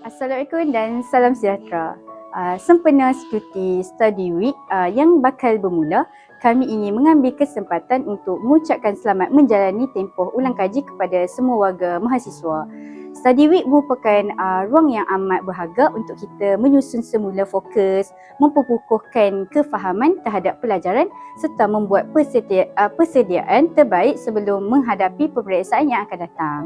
Assalamualaikum dan salam sejahtera. Uh, sempena Security Study Week uh, yang bakal bermula, kami ingin mengambil kesempatan untuk mengucapkan selamat menjalani tempoh ulang kaji kepada semua warga mahasiswa. Study Week merupakan uh, ruang yang amat berharga untuk kita menyusun semula fokus, memperkukuhkan kefahaman terhadap pelajaran serta membuat persedia, uh, persediaan terbaik sebelum menghadapi peperiksaan yang akan datang.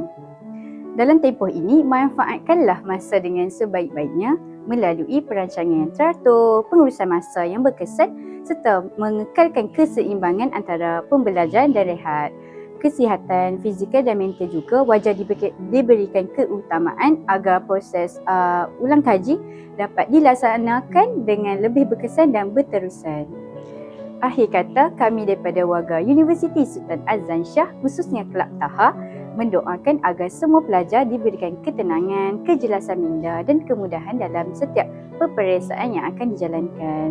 Dalam tempoh ini, manfaatkanlah masa dengan sebaik-baiknya melalui perancangan yang teratur, pengurusan masa yang berkesan serta mengekalkan keseimbangan antara pembelajaran dan rehat. Kesihatan fizikal dan mental juga wajar diberikan keutamaan agar proses uh, ulang kaji dapat dilaksanakan dengan lebih berkesan dan berterusan. Akhir kata, kami daripada warga Universiti Sultan Azlan Shah khususnya Kelab Taha mendoakan agar semua pelajar diberikan ketenangan, kejelasan minda dan kemudahan dalam setiap peperiksaan yang akan dijalankan.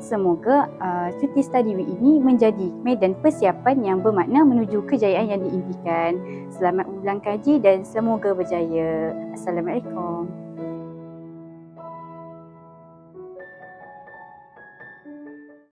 Semoga uh, cuti study week ini menjadi medan persiapan yang bermakna menuju kejayaan yang diimpikan. Selamat ulang kaji dan semoga berjaya. Assalamualaikum.